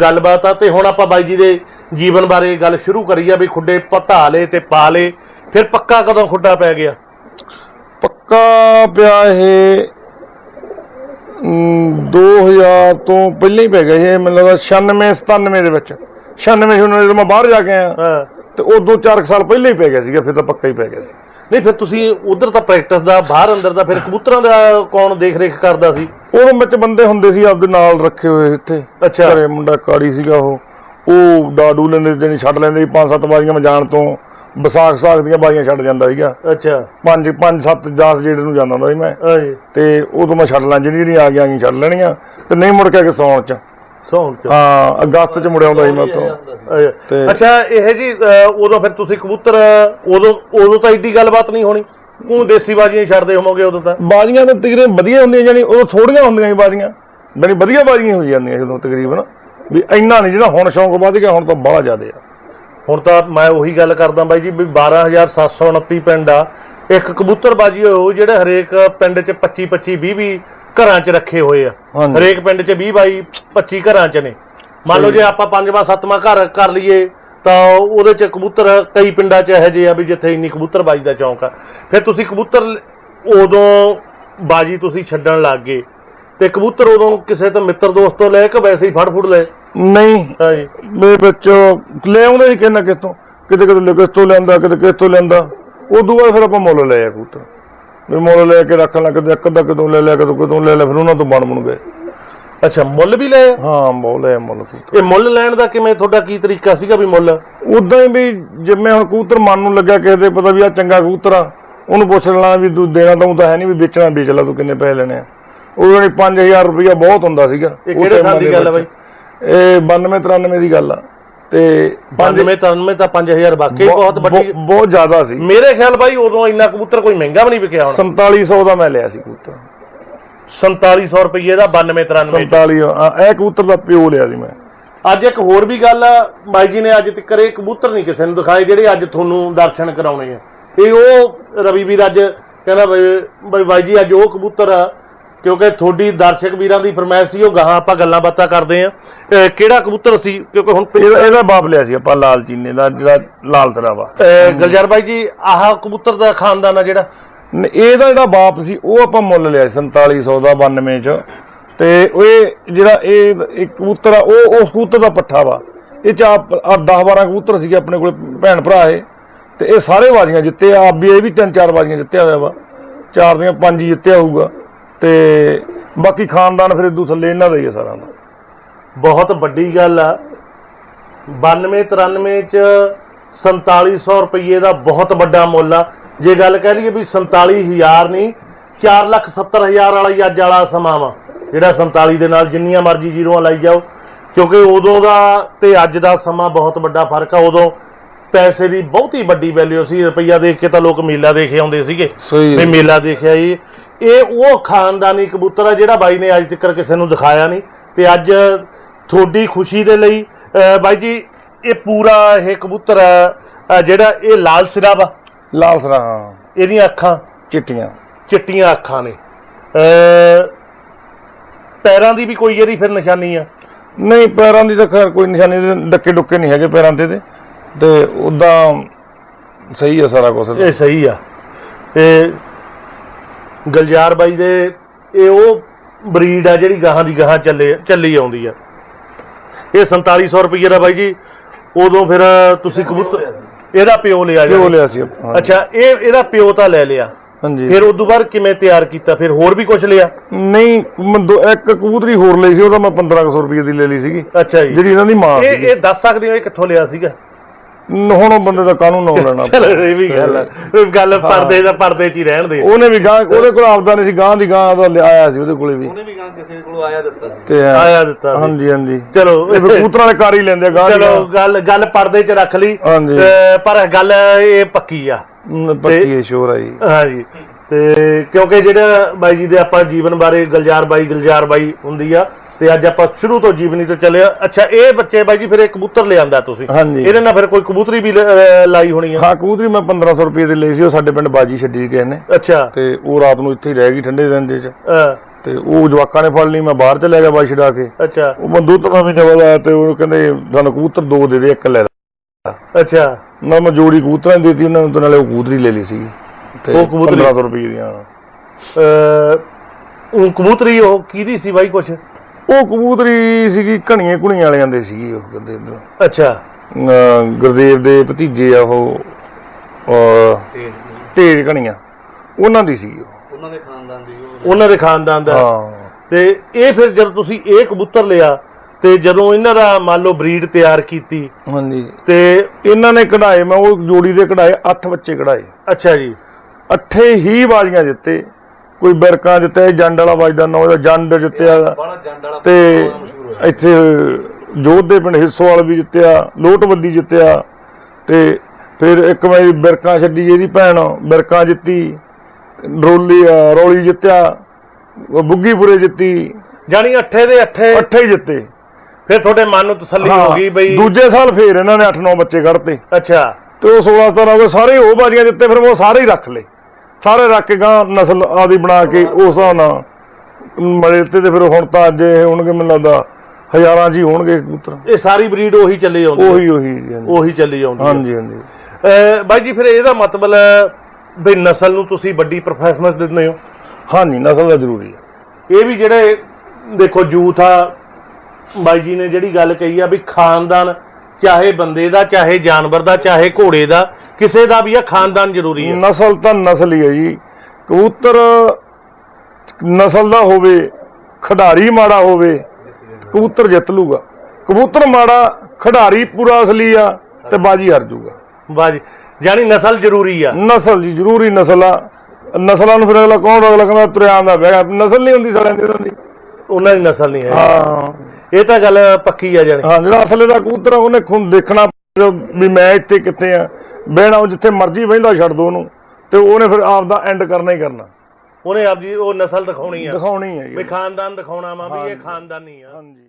ਗੱਲਬਾਤ ਆ ਤੇ ਹੁਣ ਆਪਾਂ ਬਾਈ ਜੀ ਦੇ ਜੀਵਨ ਬਾਰੇ ਗੱਲ ਸ਼ੁਰੂ ਕਰੀ ਆ ਵੀ ਖੁੱਡੇ ਪਧਾ ਲਏ ਤੇ ਪਾ ਲਏ ਫਿਰ ਪੱਕਾ ਕਦੋਂ ਖੁੱਡਾ ਪੈ ਗਿਆ? ਪੱਕਾ ਪਿਆ ਇਹ ਅਮ, 2000 ਤੋਂ ਪਹਿਲਾਂ ਹੀ ਪੈ ਗਿਆ ਇਹ ਮੈਨੂੰ ਲੱਗਦਾ 96 97 ਦੇ ਵਿੱਚ। 96 ਹੁਣ ਜਦੋਂ ਮੈਂ ਬਾਹਰ ਜਾ ਕੇ ਆਇਆ ਹਾਂ। ਤੇ ਉਦੋਂ 4 ਸਾਲ ਪਹਿਲਾਂ ਹੀ ਪੈ ਗਿਆ ਸੀਗਾ ਫਿਰ ਤਾਂ ਪੱਕਾ ਹੀ ਪੈ ਗਿਆ ਸੀ। ਨਹੀਂ ਫਿਰ ਤੁਸੀਂ ਉਧਰ ਤਾਂ ਪ੍ਰੈਕਟਿਸ ਦਾ ਬਾਹਰ ਅੰਦਰ ਦਾ ਫਿਰ ਕਬੂਤਰਾਂ ਦਾ ਕੌਣ ਦੇਖ ਰੇਖ ਕਰਦਾ ਸੀ? ਉਦੋਂ ਵਿੱਚ ਬੰਦੇ ਹੁੰਦੇ ਸੀ ਆਪਦੇ ਨਾਲ ਰੱਖੇ ਹੋਏ ਇੱਥੇ। ਅੱਛਾ। ਘਰੇ ਮੁੰਡਾ ਕਾੜੀ ਸੀਗਾ ਉਹ। ਉਹ ਡਾਡੂ ਲੈਂਦੇ ਜਣੀ ਛੱਡ ਲੈਂਦੇ ਸੀ। ਪੰਜ ਸੱਤ ਵਾਰੀਆਂ ਮੈਂ ਜਾਣ ਤੋਂ ਵਿਸਾਖ ਸਾਖ ਦੀਆਂ ਬਾਜ਼ੀਆਂ ਛੱਡ ਜਾਂਦਾ ਸੀਗਾ। ਅੱਛਾ। ਪੰਜ ਪੰਜ ਸੱਤ 10 ਜਿਹੜੇ ਨੂੰ ਜਾਂਦਾ ਹੁੰਦਾ ਸੀ ਮੈਂ। ਹਾਂਜੀ ਤੇ ਉਦੋਂ ਮੈਂ ਛੱਡ ਲਾਂ ਜਿਹੜੀ ਜਿਹੜੀ ਆ ਗਿਆ ਛੱਡ ਲੈਣੀਆਂ। ਤੇ ਨਹੀਂ ਮੁੜ ਕੇ ਕਿ ਸੌਣ ਚ। ਸੌਣ ਚ। ਹਾਂ ਅਗਸਤ ਚ ਮੁੜਿਆ ਆਉਂਦਾ ਸੀ ਮੈਂ ਉੱਥੋਂ। ਅੱਛਾ। ਇਹ ਜੀ ਉਦੋਂ ਫਿਰ ਤੁਸੀਂ ਕਬੂਤਰ ਉਦੋਂ ਉਦੋਂ ਤਾਂ ਏਡੀ ਗੱਲਬਾਤ ਨਹੀਂ ਹੋਣੀ। ਉਹ ਦੇਸੀ ਬਾਜੀਆਂ ਹੀ ਛੱਡਦੇ ਹੋਵੋਗੇ ਉਦੋਂ ਤਾਂ? ਬਾਜ਼ੀਆਂ ਤਾਂ ਤਕਰੀਬਨ ਵਧੀਆ ਹੁੰਦੀਆਂ ਜਾਨੀ ਉਦੋਂ ਥੋੜੀਆਂ ਹੁੰਦੀਆਂ ਸੀ ਬਾਜ਼ੀਆਂ। ਜਾਨੀ ਵਧੀਆ ਬਾਜ਼ੀਆਂ ਹੋ ਜਾਂਦੀਆਂ ਜਦੋਂ ਤਕਰੀਬਨ। ਵੀ ਇੰਨਾ ਨਹੀਂ ਜਿਹੜਾ ਹੁਣ ਸ਼ੌਂਕ ਵੱਧ ਗਿਆ ਹੁਣ ਤਾਂ ਬੜਾ ਜ਼ਿਆਦਾ ਆ। ਹੁਣ ਤਾਂ ਮੈਂ ਉਹੀ ਗੱਲ ਕਰਦਾ ਬਾਈ ਜੀ ਵੀ 12729 ਪਿੰਡ ਆ। ਇੱਕ ਕਬੂਤਰਬਾਜੀ ਹੋ ਜਿਹੜੇ ਹਰੇਕ ਪਿੰਡ 'ਚ 25 25 20 20 ਘਰਾਂ 'ਚ ਰੱਖੇ ਹੋਏ ਆ। ਹਰੇਕ ਪਿੰਡ 'ਚ 20 ਬਾਈ 25 ਘਰਾਂ 'ਚ ਨੇ। ਮੰਨ ਲਓ ਜੇ ਆਪਾਂ ਪੰਜਵਾਂ ਸੱਤਵਾਂ ਘਰ ਕਰ ਲਈਏ ਤਾਂ ਉਹਦੇ 'ਚ ਕਬੂਤਰ ਕਈ ਪਿੰਡਾਂ 'ਚ ਇਹੋ ਜਿਹੇ ਆ ਵੀ ਜਿੱਥੇ ਇੰਨੀ ਕਬੂਤਰਬਾਜੀ ਦਾ ਚੌਂਕ ਆ। ਫਿਰ ਤੁਸੀਂ ਕਬੂਤਰ ਉਦੋਂ ਬਾਜੀ ਤੁਸੀਂ ਛੱਡਣ ਲੱਗ ਗਏ ਤੇ ਕਬੂਤਰ ਉਦੋਂ ਕਿਸੇ ਤੋਂ ਮਿੱਤਰ ਦੋਸਤ ਤੋਂ ਲੈ ਕੇ ਵੈਸੇ ਹੀ ਫੜ ਫੁੜ ਲਏ? ਨਹੀਂ। ਹਾਂਜੀ। ਮੇਰੇ ਵਿੱਚ ਲੈ ਆਉਂਦੇ ਸੀ ਕਿੰਨਾ ਕਿਤੋਂ। ਕਿਤੇ ਕਿਤੇ ਕਿਸ ਤੋਂ ਲੈਂਦਾ ਕਿਤੇ ਕਿਸ ਤੋਂ ਲੈਂਦਾ ਉਦੋਂ ਬਾਅਦ ਫਿਰ ਆਪਾਂ ਮੁੱਲ ਲਏ ਆ ਕਬੂਤਰ। ਵੀ ਮੁੱਲ ਲੈ ਕੇ ਰੱਖਣ ਲੱਗ ਕਦੇ ਇੱਕ ਅੱਧਾ ਕਿਤੋਂ ਲੈ ਲਿਆ ਕਦੋਂ ਕਿਤੋਂ ਲੈ ਲਿਆ ਫਿਰ ਉਹਨਾਂ ਤੋਂ ਬਣ ਬਣ ਗਏ। ਅੱਛਾ ਮੁੱਲ ਵੀ ਲਏ ਹਾਂ ਮੁੱਲ ਲਏ ਮੁੱਲ ਕਬੂਤਰ। ਇਹ ਮੁੱਲ ਲੈਣ ਦਾ ਕਿਵੇਂ ਤੁਹਾਡਾ ਕੀ ਤਰੀਕਾ ਸੀਗਾ ਵੀ ਮੁੱਲ? ਉਦਾਂ ਹੀ ਵੀ ਜਿਵੇਂ ਹੁਣ ਕਬੂਤਰ ਮਨ ਨੂੰ ਲੱਗਿਆ ਕਿਸੇ ਦੇ ਪਤਾ ਵੀ ਆ ਚੰਗਾ ਕਬੂਤਰ ਆ ਉਹਨੂੰ ਪੁੱਛ ਲੈਣਾ ਵੀ ਤੂੰ ਦੇਣਾ ਤਾਂ ਊਂ ਤਾਂ ਹੈ ਨਹੀਂ ਵੀ ਵੇਚਣਾ ਵੇਚ ਲੈ ਤੂੰ ਕਿੰਨੇ ਪੈਸੇ ਲੈਣੇ ਆ। ਉਦੋਂ ਨਹੀਂ 5000 ਰੁਪਇਆ ਬਹੁਤ ਹੁੰਦਾ ਸੀਗਾ ਇਹ ਉਹ ਕਿਹੜੇ ਟਾਈਮਾਂ ਸਾਲ ਦੀ ਦੇ ਗੱਲ ਆ ਵਿੱਚ। ਇਹ 92 93 ਦੀ ਗੱਲ ਆ ਤੇ 95 93 ਤਾਂ 5000 ਵਾਕਈ ਬਹੁਤ ਵੱਡੀ ਬਹੁਤ- ਬਹੁਤ ਜ਼ਿਆਦਾ ਸੀ। ਮੇਰੇ ਖਿਆਲ ਬਾਈ ਉਦੋਂ ਇੰਨਾ ਕਬੂਤਰ ਕੋਈ ਮਹਿੰਗਾ ਵੀ ਨਹੀਂ ਵਿਕਿਆ ਹੋਣਾ। 4700 ਦਾ ਮੈਂ ਲਿਆ ਸੀ ਕਬੂਤਰ। 4700 ਰੁਪਏ ਦਾ 92 93 47 ਆ, ਇਹ ਕਬੂਤਰ ਦਾ ਪਿਓ ਲਿਆ ਸੀ ਮੈਂ। ਅੱਜ ਇੱਕ ਹੋਰ ਵੀ ਗੱਲ ਆ ਬਾਈ ਜੀ ਨੇ ਅੱਜ ਤੱਕ ਇਹ ਕਬੂਤਰ ਨਹੀਂ ਕਿਸੇ ਨੂੰ ਦਿਖਾਏ ਜਿਹੜੇ ਅੱਜ ਤੁਹਾਨੂੰ ਦਰਸ਼ਨ ਕਰਾਉਣੇ ਆ। ਇਹ ਉਹ ਰਵੀ ਵੀਰ ਅੱਜ ਕਹਿੰਦਾ ਬਈ- ਬਈ ਬਾਈ ਜੀ ਅੱਜ ਉਹ ਕਬੂਤਰ ਆ ਕਿਉਂਕਿ ਤੁਹਾਡੀ ਦਰਸ਼ਕ ਵੀਰਾਂ ਦੀ ਫਰਮਾਇਸ਼ ਸੀ ਉਹ ਗਾਹਾਂ ਆਪਾਂ ਗੱਲਾਂ ਬਾਤਾਂ ਕਰਦੇ ਆ। ਅਹ ਕਿਹੜਾ ਕਬੂਤਰ ਸੀ ਕਿਉਂਕਿ ਹੁਣ ਪਿ- ਇਹਦਾ ਇਹਦਾ ਬਾਪ ਲਿਆ ਸੀ ਆਪਾਂ ਲਾਲ ਚੀਨੇ ਦਾ ਜਿਹੜਾ ਲਾਲ ਤਰਾ ਵਾ ਅਹ ਗੁਲਜ਼ਾਰ ਬਾਈ ਜੀ ਆਹ ਕਬੂਤਰ ਦਾ ਖਾਨਦਾਨ ਆ ਜਿਹੜਾ ਇਹਦਾ ਜਿਹੜਾ ਬਾਪ ਸੀ, ਉਹ ਆਪਾਂ ਮੁੱਲ ਲਿਆ ਸੀ 4700 ਦਾ 92 ਚ। ਤੇ ਇਹ ਜਿਹੜਾ ਇਹ ਇੱਕ ਕਬੂਤਰ ਆ, ਉਹ ਉਸ ਕਬੂਤਰ ਦਾ ਪੱਠਾ ਵਾ। ਇਹ ਚ 10 12 ਕਬੂਤਰ ਸੀਗੇ ਆਪਣੇ ਕੋਲ, ਭੈਣ ਭਰਾ ਇਹ। ਤੇ ਇਹ ਸਾਰੇ ਬਾਜ਼ੀਆਂ ਜਿੱਤੇ ਆ। ਵੀ ਇਹ ਵੀ ਤਿੰਨ ਚਾਰ ਬਾਜ਼ੀਆਂ ਜਿੱਤਿਆ ਹੋਇਆ ਵਾ। ਚਾਰ ਦੀਆਂ ਪੰਜ ਹੀ ਜਿੱਤਿਆ ਹੋਊਗਾ। ਤੇ ਬਾਕੀ ਖਾਨਦਾਨ ਫਿਰ ਇਦੂ ਥੱਲੇ ਇਹਨਾਂ ਦਾ ਹੀ ਆ ਸਾਰਿਆਂ ਦਾ। ਬਹੁਤ ਵੱਡੀ ਗੱਲ ਆ। 92 93 ਚ 4700 ਰੁਪਏ ਦਾ ਬਹੁਤ ਵੱਡਾ ਮੁੱਲ ਆ। ਜੇ ਗੱਲ ਕਹਿ ਲਈਏ ਵੀ 47000 ਨਹੀਂ 470000 ਵਾਲਾ ਹੀ ਅੱਜ ਵਾਲਾ ਸਮਾਂ ਵਾ ਜਿਹੜਾ 47 ਦੇ ਨਾਲ ਜਿੰਨੀਆਂ ਮਰਜ਼ੀ ਜ਼ੀਰੋਆਂ ਲਾਈ ਜਾਓ ਕਿਉਂਕਿ ਉਦੋਂ ਦਾ ਤੇ ਅੱਜ ਦਾ ਸਮਾਂ ਬਹੁਤ ਵੱਡਾ ਫ਼ਰਕ ਆ ਉਦੋਂ ਪੈਸੇ ਦੀ ਬਹੁਤੀ ਵੱਡੀ ਵੈਲਿਊ ਸੀ ਰੁਪਈਆ ਦੇਖ ਕੇ ਤਾਂ ਲੋਕ ਮੇਲਾ ਦੇਖ ਆਉਂਦੇ ਸੀਗੇ ਵੀ ਮੇਲਾ ਦੇਖਿਆ ਜੀ। ਇਹ ਉਹ ਖਾਨਦਾਨੀ ਕਬੂਤਰ ਆ ਜਿਹੜਾ ਬਾਈ ਨੇ ਅੱਜ ਤੱਕ ਕਿਸੇ ਨੂੰ ਦਿਖਾਇਆ ਨਹੀਂ ਤੇ ਅੱਜ ਤੁਹਾਡੀ ਖੁਸ਼ੀ ਦੇ ਲਈ ਬਾਈ ਜੀ ਇਹ ਪੂਰਾ ਇਹ ਕਬੂਤਰ ਜਿਹੜਾ ਇਹ ਲਾਲ ਸਿਰਾ ਵਾ ਲਾਲ ਸਰਾ। ਹਾਂ ਇਹਦੀਆਂ ਅੱਖਾਂ? ਚਿੱਟੀਆਂ। ਚਿੱਟੀਆਂ ਅੱਖਾਂ ਨੇ। ਅਹ ਪੈਰਾਂ ਦੀ ਵੀ ਕੋਈ ਇਹਦੀ ਫਿਰ ਨਿਸ਼ਾਨੀ ਆ? ਨਹੀਂ ਪੈਰਾਂ ਦੀ ਤਾਂ ਖੈਰ ਕੋਈ ਨਿਸ਼ਾਨੀ ਨਹੀਂ, ਡੱਕੇ ਡੁੱਕੇ ਨਹੀਂ ਹੈਗੇ ਪੈਰਾਂ ਤੇ ਤੇ। ਤੇ ਉਦਾਂ ਸਹੀ ਆ ਸਾਰਾ ਕੁਝ ਇਹ ਸਹੀ ਆ। ਤੇ ਗਲਜਾਰ ਬਾਈ ਦੇ ਇਹ ਉਹ ਬਰੀਡ ਆ ਜਿਹੜੀ ਗਾਹਾਂ ਦੀ ਗਾਹਾਂ ਚੱਲੇ ਚੱਲੀ ਆਉਂਦੀ ਆ। ਇਹ 4700 ਰੁਪਏ ਦਾ ਬਾਈ ਜੀ। ਉਦੋਂ ਫਿਰ ਤੁਸੀਂ ਕਬੂਤਰ ਇਹਦਾ ਪਿਓ ਲਿਆ ਪਿਓ ਜੀ ਲਿਆ ਸੀ। ਆਪਾਂ ਅੱਛਾ ਇਹ ਇਹਦਾ ਪਿਓ ਤਾਂ ਲੈ ਲਿਆ। ਹਾਂਜੀ। ਫਿਰ ਉਦੋਂ ਬਾਅਦ ਕਿਵੇਂ ਤਿਆਰ ਕੀਤਾ? ਫਿਰ ਹੋਰ ਵੀ ਕੁਝ ਲਿਆ? ਨਹੀਂ ਮੈਂ ਦੋ- ਇੱਕ ਕਬੂਤਰੀ ਹੋਰ ਲਈ ਸੀ ਉਹਦਾ ਮੈਂ 1500 ਰੁਪਏ ਦੀ ਲੈ ਲਈ ਸੀਗੀ। ਅੱਛਾ ਜੀ। ਜਿਹੜੀ ਇਹਨਾਂ ਦੀ ਮਾਂ ਇਹ ਸੀ ਇਹ ਦੱਸ ਸਕਦੇ ਹੋ ਇਹ ਕਿੱਥੋਂ ਲਿਆ ਸੀਗਾ? ਹੁਣ ਉਹ ਬੰਦੇ ਦਾ ਕਾਨੂੰਨ ਨਾ? ਲੈਣਾ ਚਲੋ ਇਹ ਵੀ ਗੱਲ ਆ। ਇਹ ਗੱਲ ਪਰਦੇ ਦਾ ਪਰਦੇ 'ਚ ਹੀ ਰਹਿਣ ਦੇ ਉਹਨੇ ਵੀ ਗਾਂ ਉਹਦੇ ਕੋਲ ਆਪਦਾ ਨਹੀਂ ਸੀ ਗਾਂ ਦੀ ਗਾਂ ਦਾ ਲਿਆਇਆ ਸੀ ਉਹਦੇ ਕੋਲੇ ਵੀ। ਉਹਨੇ ਵੀ ਕਹਾ ਕਿਸੇ ਕੋਲੋਂ ਆਇਆ ਦਿੱਤਾ। ਸੀ। ਤੇ ਆਇਆ ਦਿੱਤਾ ਸੀ। ਹਾਂਜੀ ਹਾਂਜੀ। ਚਲੋ। ਇਹ ਕਬੂਤਰਾਂ ਵਾਲੇ ਕਰ ਹੀ ਲੈਂਦੇ ਗਾਂ ਚਲੋ ਗੱਲ ਗੱਲ ਪਰਦੇ 'ਚ ਰੱਖ ਲਈ। ਹਾਂਜੀ। ਤੇ ਪਰ ਗੱਲ ਇਹ ਪੱਕੀ ਆ। ਗਾਂ। ਪੱਕੀ ਇਹ ਸ਼ੋਰ ਆਈ ਹਾਂਜੀ। ਤੇ ਕਿਉਂਕਿ ਜਿਹੜਾ ਬਾਈ ਜੀ ਦੇ ਆਪਾਂ ਜੀਵਨ ਬਾਰੇ ਗੁਲਜ਼ਾਰ ਬਾਈ ਗੁਲਜ਼ਾਰ ਬਾਈ ਹੁੰਦੀ ਆ ਤੇ ਅੱਜ ਆਪਾਂ ਸ਼ੁਰੂ ਤੋਂ ਜੀਵਨੀ ਤੋਂ ਚੱਲਿਆ ਅੱਛਾ ਇਹ ਬੱਚੇ ਬਾਈ ਜੀ ਫਿਰ ਇੱਕ ਕਬੂਤਰ ਲਿਆਂਦਾ ਤੁਸੀਂ? ਹਾਂਜੀ। ਇਹਦੇ ਨਾਲ ਫਿਰ ਕੋਈ ਕਬੂਤਰੀ ਵੀ ਲ- ਅਹ ਲਾਈ ਹੋਣੀ ਆ? ਹਾਂ ਕਬੂਤਰੀ ਮੈਂ 1500 ਰੁਪਏ ਦੀ ਲਈ ਸੀ ਉਹ ਸਾਡੇ ਪਿੰਡ ਬਾਜੀ ਛੱਡੀ ਗਏ ਨੇ। ਅੱਛਾ। ਤੇ ਉਹ ਰਾਤ ਨੂੰ ਇੱਥੇ ਹੀ ਰਹਿ ਗਈ ਠੰਡੇ ਦਿਨ ਦੇ ਚ ਅਹ, ਤੇ ਉਹ ਜਵਾਕਾਂ ਨੇ ਫੜ ਲਈ ਮੈਂ ਬਾਹਰ ਚਲਿਆ ਗਿਆ ਬਾਈ ਛਡਾ ਕੇ। ਅੱਛਾ। ਉਹ ਬੰਦੂ ਤਾਂ ਵੀ ਜਵਾਬ ਆਇਆ ਤੇ ਉਹ ਕਹਿੰਦੇ ਸਾਨੂੰ ਕਬੂਤਰ ਦੋ ਦੇ ਦੇ ਇੱਕ ਲੈ ਲੈ। ਅੱਛਾ। ਨਾ ਮੈਂ ਜੋੜੀ ਕਬੂਤਰਾਂ ਦੀ ਦਿੱਤੀ ਉਹਨਾਂ ਨੂੰ ਤੇ ਨਾਲੇ ਉਹ ਕਬੂਤਰੀ ਲੈ ਲਈ ਸੀ। ਤੇ ਉਹ ਕਬੂਤਰੀ? 1500 ਰੁਪਏ ਦੀਆਂ। ਅਹ ਉਹ ਕਬੂਤਰੀ ਉਹ ਕਿਹਦੀ ਸੀ ਬਾਈ ਕੁਛ? ਉਹ ਕਬੂਤਰੀ ਸੀਗੀ ਘਣੀਆਂ ਕੁਣੀਆਂ ਵਾਲਿਆਂ ਦੇ ਸੀਗੀ ਉਹ ਕਹਿੰਦੇ ਇੱਧਰੋਂ। ਅੱਛਾ। ਅਹ ਗੁਰਦੇਵ ਦੇ ਭਤੀਜੇ ਆ ਉਹ ਅਹ ਤੇਜ ਘਣੀਆਂ। ਉਹਨਾਂ ਦੀ ਸੀ ਉਹ। ਉਹਨਾਂ ਦੇ ਖਾਨਦਾਨ ਦੀ ਉਹ। ਉਹਨਾਂ ਦੇ ਖਾਨਦਾਨ ਦਾ। ਹਾਂ। ਤੇ ਇਹ ਫਿਰ ਜਦੋਂ ਤੁਸੀਂ ਇਹ ਕਬੂਤਰ ਲਿਆ ਤੇ ਜਦੋਂ ਇਹਨਾਂ ਦਾ ਮੰਨ ਲਓ ਬਰੀਡ ਤਿਆਰ ਕੀਤੀ ਹਾਂਜੀ। ਤੇ ਇਹਨਾਂ ਨੇ ਕਢਾਏ ਮੈਂ ਉਹ ਜੋੜੀ ਦੇ ਕਢਾਏ 8 ਬੱਚੇ ਕਢਾਏ। ਅੱਛਾ ਜੀ। ਅੱਠੇ ਹੀ ਬਾਜ਼ੀਆਂ ਜਿੱਤੇ ਕੋਈ ਬਿਰਕਾਂ ਜਿੱਤੇ ਜੰਡ ਵਾਲਾ ਵੱਜਦਾ ਨਾ ਉਹਦਾ ਜੰਡ ਜਿੱਤਿਆ। ਤੇ ਇੱਥੇ ਜੋਧ ਦੇ ਪਿੰਡ ਹਿੱਸੋਵਾਲ ਵੀ ਜਿੱਤਿਆ ਲੋਟਵੱਦੀ ਜਿੱਤਿਆ। ਤੇ ਫਿਰ ਇੱਕ ਵਾਰੀ ਬਿਰਕਾਂ ਛੱਡੀ ਇਹਦੀ ਭੈਣ ਬਿਰਕਾਂ ਜਿੱਤੀ ਰੋਲੀ ਰੌਲੀ ਜਿੱਤਿਆ ਬੁੱਗੀਪੁਰੇ ਜਿੱਤੀ। ਜਾਨੀ ਅੱਠੇ ਦੇ ਅੱਠੇ। ਅੱਠੇ ਹੀ ਜਿੱਤੇ। ਫਿਰ ਤੁਹਾਡੇ ਮਨ ਨੂੰ ਤਸੱਲੀ ਹੋ ਗਈ ਬਈ। ਦੂਜੇ ਸਾਲ ਫੇਰ ਇਹਨਾਂ ਨੇ 8-9 ਬੱਚੇ ਕੱਢਤੇ। ਅੱਛਾ। ਤੇ ਉਹ 16 17 ਹੋ ਗਏ ਸਾਰੇ ਉਹ ਬਾਜ਼ੀਆਂ ਜਿੱਤੇ ਫਿਰ ਉਹ ਸਾਰੇ ਹੀ ਰੱਖ ਲਏ। ਸਾਰੇ ਰੱਖ ਕੇ ਗਾਂ ਨਸਲ ਆਦੀ ਬਣਾ ਕੇ ਉਸ ਹਿਸਾਬ ਨਾਲ। ਮਲੇ ਤੇ ਫਿਰ ਹੁਣ ਤਾਂ ਅੱਜ ਇਹ ਹੋਣਗੇ ਮੈਨੂੰ ਲੱਗਦਾ ਹਜ਼ਾਰਾਂ ਜੀ ਹੋਣਗੇ ਕਬੂਤਰ ਇਹ ਸਾਰੀ ਬਰੀਡ ਉਹੀ ਚੱਲੀ ਆਉਂਦੀ। ਉਹੀ ਉਹੀ ਉਹੀ ਚੱਲੀ ਆਉਂਦੀ। ਹਾਂਜੀ ਹਾਂਜੀ। ਬਾਈ ਜੀ ਫਿਰ ਇਹਦਾ ਮਤਲਬ ਹੈ ਵੀ ਨਸਲ ਨੂੰ ਤੁਸੀਂ ਵੱਡੀ ਪਰਫੈਕਸ਼ਨਸ ਦਿੰਦੇ ਹੋ? ਹਾਂਜੀ ਨਸਲ ਦਾ ਜ਼ਰੂਰੀ ਹੈ। ਇਹ ਵੀ ਜਿਹੜੇ ਦੇਖੋ ਯੂਥ ਆ ਬਾਈ ਜੀ ਨੇ ਜਿਹੜੀ ਗੱਲ ਕਹੀ ਆ ਵੀ ਖਾਨਦਾਨ ਚਾਹੇ ਬੰਦੇ ਦਾ ਚਾਹੇ ਜਾਨਵਰ ਦਾ ਚਾਹੇ ਘੋੜੇ ਦਾ ਕਿਸੇ ਦਾ ਵੀ ਆ ਖਾਨਦਾਨ ਜ਼ਰੂਰੀ ਹੈ। ਨਸਲ ਤਾਂ ਨਸਲ ਹੀ ਹੈ ਜੀ। ਕਬੂਤਰ ਨਸਲ ਦਾ ਹੋਵੇ ਖਿਡਾਰੀ ਮਾੜਾ ਹੋਵੇ ਕਬੂਤਰ ਜਿੱਤ ਲੂਗਾ ਕਬੂਤਰ ਮਾੜਾ ਖਿਡਾਰੀ ਪੂਰਾ ਅਸਲੀ ਆ ਤੇ ਬਾਜੀ ਹਾਰ ਜੂਗਾ ਬਾਜੀ ਜਾਨੀ ਨਸਲ ਜ਼ਰੂਰੀ ਆ। ਨਸਲ ਜੀ ਜ਼ਰੂਰੀ ਨਸਲ ਆ। ਨਸਲਾਂ ਨੂੰ ਫਿਰ ਅਗਲਾ ਕੌਣ ਅਗਲਾ ਕਹਿੰਦਾ ਤੁਰਿਆ ਆਉਂਦਾ ਬਹਿ ਨਸਲ ਨਹੀਂ ਹੁੰਦੀ ਸਾਲਿਆਂ ਦੀ ਇਹਨਾਂ ਦੀ। ਉਹਨਾਂ ਦੀ ਨਸਲ ਨਹੀਂ ਹੈ। ਹਾਂ। ਇਹ ਤਾਂ ਗੱਲ ਪੱਕੀ ਆ ਜਾਣੀ। ਹਾਂ ਜਿਹੜਾ ਅਸਲੇ ਦਾ ਕਬੂਤਰ ਆ, ਉਹਨੇ ਖੁਦ ਦੇਖਣਾ ਵੀ ਮੈਂ ਇੱਥੇ ਕਿੱਥੇ ਆ। ਬਹਿਣਾ ਉਹ ਜਿੱਥੇ ਮਰਜ਼ੀ ਬਹਿੰਦਾ ਛੱਡ ਦੋ ਉਹਨੂੰ। ਤੇ ਉਹਨੇ ਫਿਰ ਆਪ ਦਾ ਐਂਡ ਕਰਨਾ ਹੀ ਕਰਨਾ। ਉਹਨੇ ਆਪ ਜੀ ਉਹ ਨਸਲ ਦਿਖਾਉਣੀ ਆ। ਦਿਖਾਉਣੀ ਹੈ ਵੀ ਖਾਨਦਾਨ ਦਿਖਾਉਣਾ ਵਾ ਵੀ ਇਹ ਖਾਨਦਾਨੀ ਆ। ਹਾਂਜੀ।